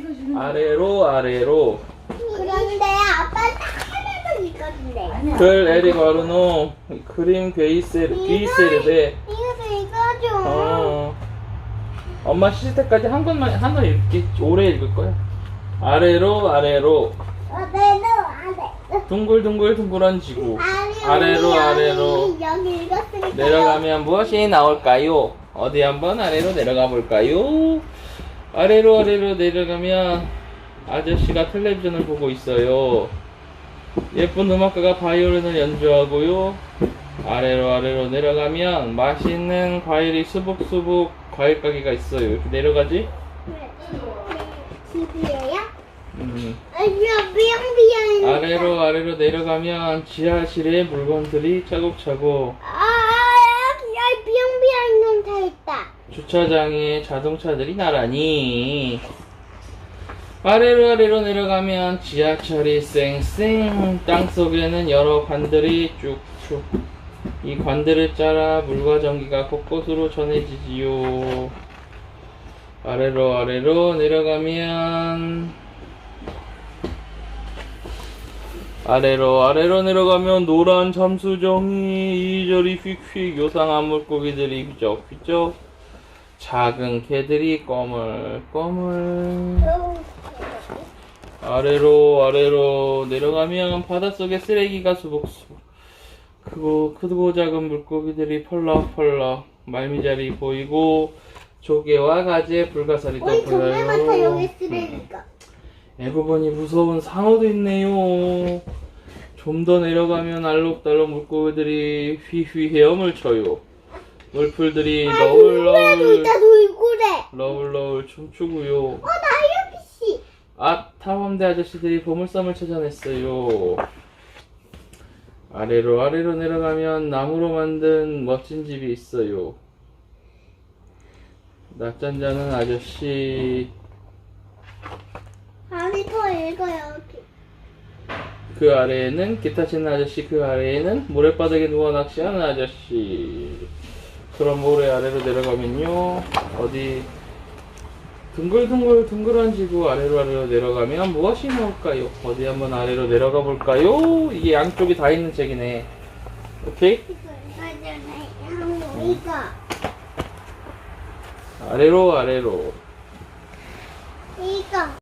거야. 아래로 아래로 그런데 아빠 딱 하나도 읽었는데. 아니야. 글 에리 바르노 그림 베이세르 비세르데 이거도 읽어줘. 어 엄마 시실 때까지 한 권만 하나 읽기 오래 읽을 거야 아래로 아래로 안 돼. 둥글둥글 둥글한 지구 아래로 아래로 여기 읽었으니까. 내려가면 무엇이 나올까요? 어디 한번 아래로 내려가 볼까요? 아래로 아래로 내려가면 아저씨가 텔레비전을 보고 있어요. 예쁜 음악가가 바이올린을 연주하고요. 아래로 아래로 내려가면 맛있는 과일이 수북수북 과일 가게가 있어요. 이렇게 내려가지? 집이에요? 음. 아래로 아래로 내려가면 지하실에 물건들이 차곡차곡 아, 여기 비앙비앙 놈다 있다. 주차장에 자동차들이 나란히 아래로 아래로 내려가면 지하철이 쌩쌩 땅속에는 여러 관들이 쭉쭉. 이 관들을 짜라 물과 전기가 곳곳으로 전해지지요. 아래로 아래로 내려가면 아래로 아래로 내려가면 노란 잠수정이 이리저리 휙휙 요상한 물고기들이 휘적휘적 작은 개들이 꺼물꺼물 아래로 아래로 내려가면 바닷속에 쓰레기가 수북수북 크고 크고 작은 물고기들이 펄럭펄럭 말미잘이 보이고 조개와 가지에 불가사리도 우리 정말 많다, 보여요 여기 쓰레기가. 애부분이 무서운 상어도 있네요. 좀 더 내려가면 알록달록 물고기들이 휘휘 헤엄을 쳐요. 물풀들이 아, 너울너울 있다, 돌고래. 너울너울 춤추고요. 어, 나유비 씨. 아, 탐험대 아저씨들이 보물섬을 찾아냈어요. 아래로 아래로 내려가면 나무로 만든 멋진 집이 있어요. 낮잠 자는 아저씨, 아니, 더 읽어요, 여기. 그 아래에는 기타 치는 아저씨, 그 아래에는 모래바닥에 누워 낚시하는 아저씨. 그럼 모래 아래로 내려가면요, 어디, 둥글둥글 둥글한 지구 아래로 아래로 내려가면 무엇이 나올까요? 어디 한번 아래로 내려가 볼까요? 이게 양쪽이 다 있는 책이네. 오케이? 이거. 아래로 아래로. 이거.